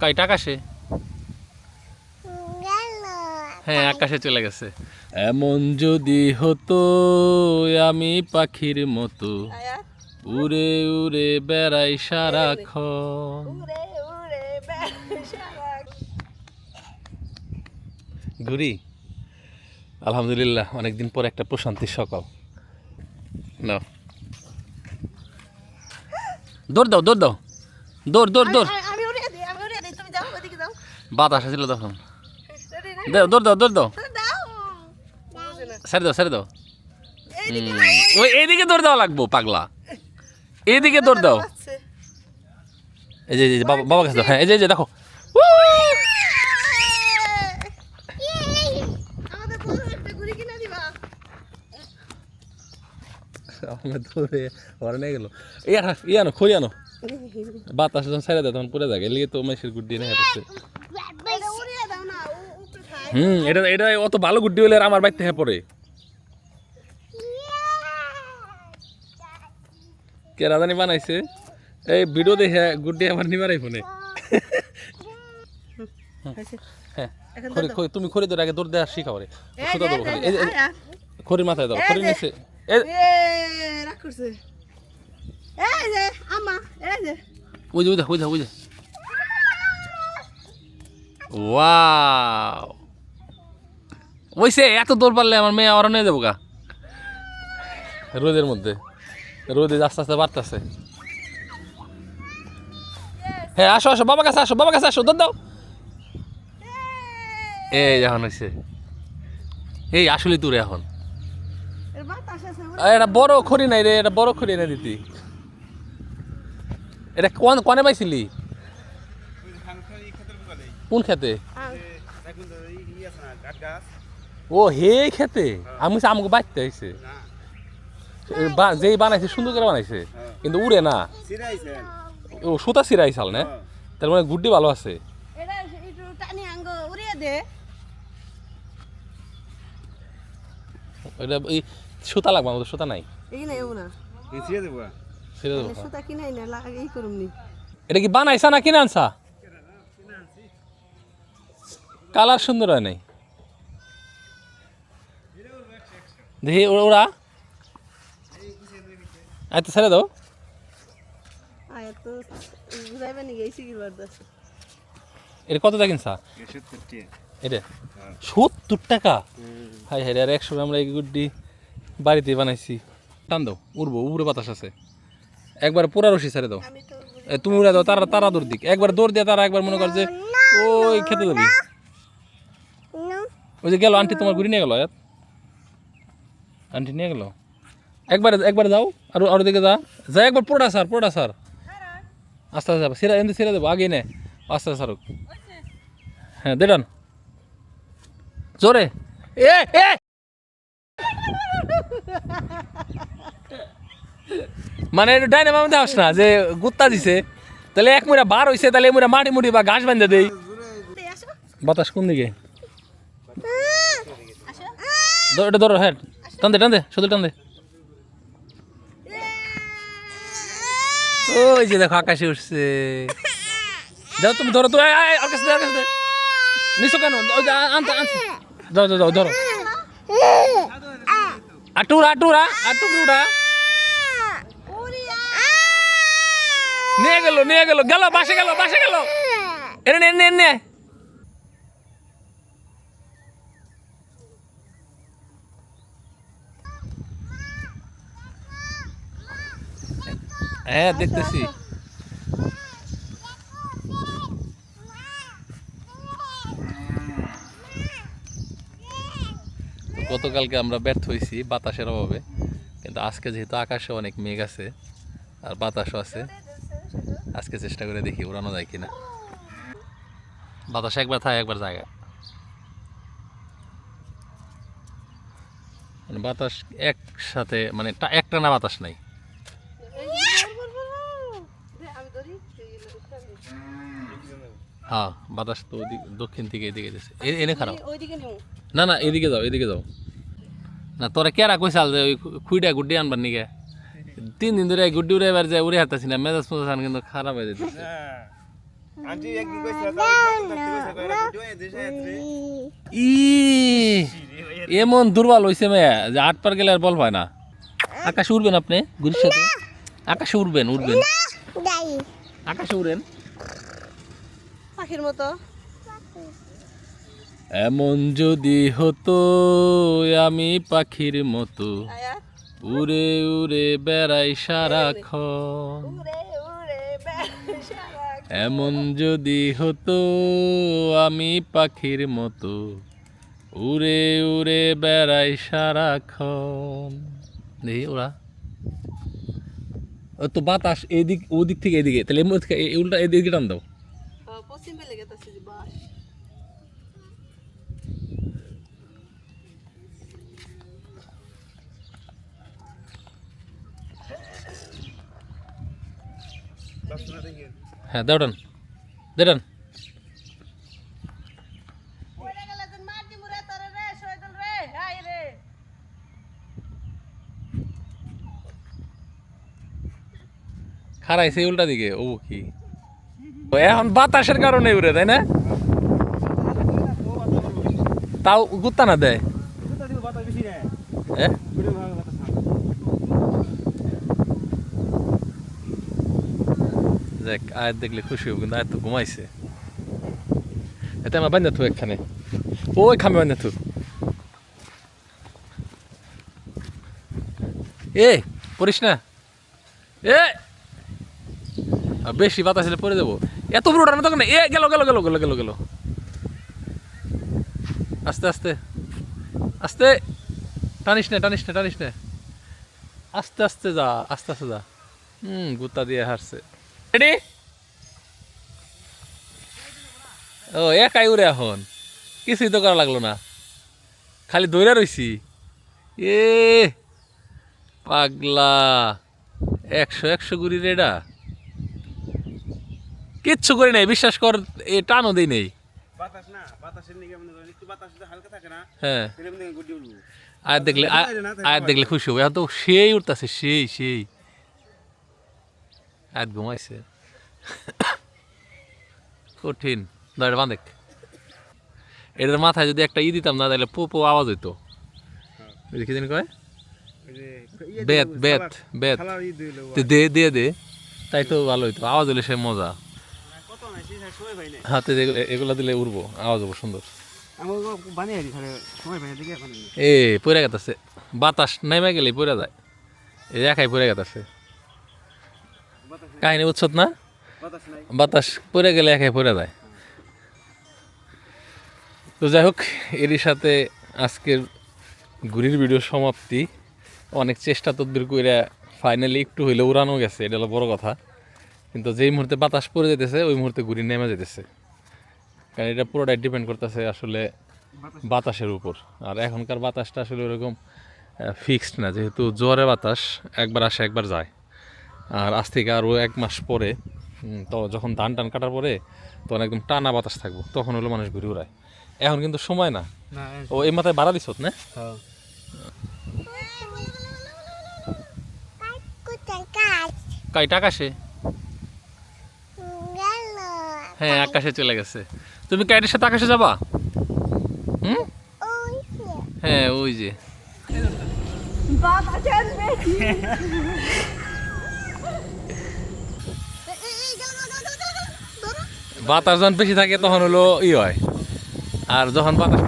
কয়টা আকাশে? হ্যাঁ আকাশে চলে গেছে। এমন যদি হতো আমি পাখির মতো উড়ে উড়ে বেড়াই সারাক্ষণ। বেসারা ঘুরি আলহামদুলিল্লাহ অনেকদিন পর একটা প্রশান্তির সকাল। নাও। দৌড় দাও দৌড় দাও। দৌড় দৌড় দৌড় আমি- আমি উড়ে দিই আমি উড়ে দিই তুমি যাও ওদিকে যাও বাতাস আসছিল তখন। দৌড় দাও দৌড় দাও। সারি দাও। সারি দাও ওই এইদিকে দৌড় দেওয়া লাগবো পাগলা। এইদিকে দৌড় দাও। এই যে এই যে বাবা বাবা কাছে হ্যাঁ এই যে এই যে দেখো। আমার ওরা নিয়ে গেল। আনো বাতাস যখন ছেড়ে দেয় তখন পড়ে যায়। এলিগে তো মেসির গুড্ডি নিয়ে পড়ছে এটা উড়িয়ে দাও না উ- উপরে খায় হুম এটা এটা অত ভালো গুড্ডি হলে আমার বাড়িতে হ্যাঁ পড়ে। কে রাজানি বানাইছে? এই ভিডিও দেখে গুড্ডি আমার নিবারাই ফোনে। হ্যাঁ তুমি খড়ি ধরে আগে দৌড় দেওয়ার শিখাও রে সুতা দেবো খড়ির মাথায় দাও এই খড়ি নিচে। ওই যে ওই যে ওই যে ওই যে ওয়াও। ওইসে এত দৌড় পারলে আমার মেয়ে ওরা নিয়ে যাব গা। রোদের মধ্যে। রোদে আস্তে আস্তে বাড়তেছে। হ্যাঁ আসো আসো বাবা কাছে আসো বাবা কাছে আসো দৌড় দাও। এই এখন হয়েছে এই আসলে তোর এখন। এটা বড় খড়ি নাই রে এটা বড় খড়ি এনে দিতি। এটা কোন কনে পাইছিলি? কোন খেতে। ও হে খেতে? আমি আমাকে বাঁচতে হয়েছে যেই বানাইছে সুন্দর করে বানাইছে কিন্তু উড়ে না। ও সুতা সিরাই চাল না? তার মানে গুড্ডি ভালো আছে। এটা একটু টানি আঙ্গ উড়িয়ে দে। ওইটা এই সুতা লাগবে আমাদের সুতা নাই। নি। এটা কি বানাইছা না কিনে আনছা। কালার সুন্দর হয় নাই। দেখি ওরা- আচ্ছা ছেড়ে দাও। এটা কত টাকা কিনছা এটা? সত্তর টাকা? হাই হাই আর একশো আমরা এই গুড্ডি বাড়িতে বানাইছি। টান দাও উড়বো উপরে বাতাস আছে। একবার পুরা রশি ছেড়ে দাও। তুমি উড়ে দাও তারা তারা দৌড় দিক। একবার দৌড় দিয়ে তারা একবার মনে কর যে ওই খেতে দেবি ওই যে গেল আন্টি তোমার ঘুরি নিয়ে গেল আন্টি নিয়ে গেল? একবার একবার যাও আর আর দিকে যা। যা একবার পুরোটা স্যার পুরোটা স্যার আস্তে আস্তে যাব সেরা এমনি ছেড়ে দেবো আগে নে। আস্তে আস্তে সারুক। হ্যাঁ দেড়ান জোরে। এ এ! মানে এটা ডাইনামাম দেওয়াস না যে গুত্তা দিছে। তাহলে এক মুড়া বার হইছে তাহলে মুড়া মাটি মুড়ি বা ঘাস বান্ধে দেই। বাতাস কোন দিকে? এটা ধরো হ্যাঁ টান দে টান দে শুধু টান দে ওই যে দেখো, আকাশে উঠছে। যাও তুমি, ধরো তো আকাশ দে আকাশ দে নিচু কেন? আনতে আনতে। যাও যাও ধরো। আটুরা আটুরা উড়িয়া। নিয়ে গেল নিয়ে গেল গেল, বাসে গেল বাসে গেল। এনে নে নে। হ্যাঁ দেখতেছি। গতকালকে আমরা ব্যর্থ হয়েছি বাতাসের অভাবে, কিন্তু আজকে যেহেতু আকাশে অনেক মেঘ আছে আর বাতাসও আছে, আজকে চেষ্টা করে দেখি উড়ানো যায় কিনা। বাতাস একবার থাকে একবার জায়গা। মানে বাতাস একসাথে মানে টা- একটানা বাতাস নাই এই যে, বল, বল, বল। দে, আমি ধরি এই যে, উঠতে হবে। হ্যাঁ বাতাস তো দক্ষিণ থেকে এদিকে এ- এনে খারাপ। না না এদিকে যাও এদিকে যাও। না তোরা কেরা কইসাল যে ওই খুইটা গুড্ডি আনবার নিকে তিন দিন ধরে গুড্ডি উড়ে এবার যায় উড়ে হাঁটতেছি না মেজাজ মেজাজ আন কিন্তু খারাপ হয়ে যেতেছে এমন দুর্বল হইছে মেয়ে যে আট পার গেলে আর বল পায় না। আকাশে উড়বেন আপনি গুরির সাথে? আকাশে উড়বেন উড়বেন। আকাশে উড়েন। পাখির মতো। এমন যদি হতো আমি পাখির মতো। উড়ে উড়ে বেড়াই সারাক্ষণ। এমন যদি হতো আমি পাখির মতো। উড়ে উড়ে বেড়াই সারাক্ষণ। দেখি ওরা। ও তো বাতাস এদিক ওদিক থেকে এদিকে। তাহলে উল্টা এদিকে টান দাও। পশ্চিম বেলে গেছে যে বাস। বাস না দেখি হ্যাঁ দাও টান দে টান ওরে গেলে তুই মার দি মুরে তোরে রে শয়তান রে হাই রে। খারাইছে উল্টা দিকে ও কি? এখন বাতাসের কারণে উড়ে, তাই না? তাও গুত্তা না দেয়? হ্যাঁ? দেখ দেখলে খুশি কিন্তু তো ঘুমাইছে। এতে আমার বান্ধা থু একখানে। ওই খামে বান্ধা থু। এ, পড়িস না? এ! বেশি বাতাস হলে পড়ে দেবো এত বড় না তখন এ, গেল গেল গেল গেল গেল গেল। আস্তে আস্তে। আস্তে। টানিস না টানিস না টানিস না। আস্তে আস্তে যা, আস্তে আস্তে যা। হুম, গুতা দিয়ে হারছে। রেডি ও, একাই উড়ে এখন। কিছুই তো করা লাগল না। খালি দৌড়া রইছি। এ, পাগলা। একশো একশো গুড়ি রেডা কিচ্ছু করি নাই বিশ্বাস কর এ টানও দিই নেই। হ্যাঁ। আর দেখলে আ- আর দেখলে খুশি হবে। তো সেই উঠতেছে সেই সেই। আর ঘুমাইছে। কঠিন। দাঁড়া বাঁধেক এটার মাথায় যদি একটা ই দিতাম না তাহলে পো পো আওয়াজ হইতো। ওই যে কি জানি কয়? বেত বেত বেত। দে দিয়ে দে। তাই তো ভালো হইতো। আওয়াজ হলে সে মজা কত নাই সেই সময় পাই না হাতে এগুলো দিলে উড়বো, আওয়াজ হব সুন্দর। এ পড়ে গেছে বাতাস নেমে গেলে পড়ে যায়। এই একাই পড়ে গেছে কাহিনী উৎসত না? বাতাস পড়ে গেলে একাই পড়ে যায়। তো যাই হোক এরই সাথে আজকের ঘুরির ভিডিও সমাপ্তি। অনেক চেষ্টা তদবির করে ফাইনালি একটু হইলে উড়ানো গেছে, এটা হলো বড় কথা। কিন্তু যেই মুহূর্তে বাতাস পড়ে যেতেছে ওই মুহূর্তে ঘুরি নেমে যেতেছে। কারণ এটা পুরোটাই ডিপেন্ড করতেছে আসলে বাতাসের উপর। আর এখনকার বাতাসটা আসলে ওরকম ফিক্সড না। যেহেতু জোয়ারে বাতাস একবার আসে একবার যায়। আর আজ থেকে আরও এক মাস পরে তো যখন ধান টান কাটার পরে তখন একদম টানা বাতাস থাকব। তখন হলো মানুষ ঘুরে উড়ায়। এখন কিন্তু সময় না। না ও এই মাথায় বাড়া দিছত না? হ্যাঁ। কাইট আকাশে হ্যাঁ আকাশে চলে গেছে। তুমি কাইটের সাথে আকাশে যাবা? হুম? হ্যাঁ ওই যে। বাতাস যখন বেশি থাকে তখন হলো ই হয়। আর যখন বাতাস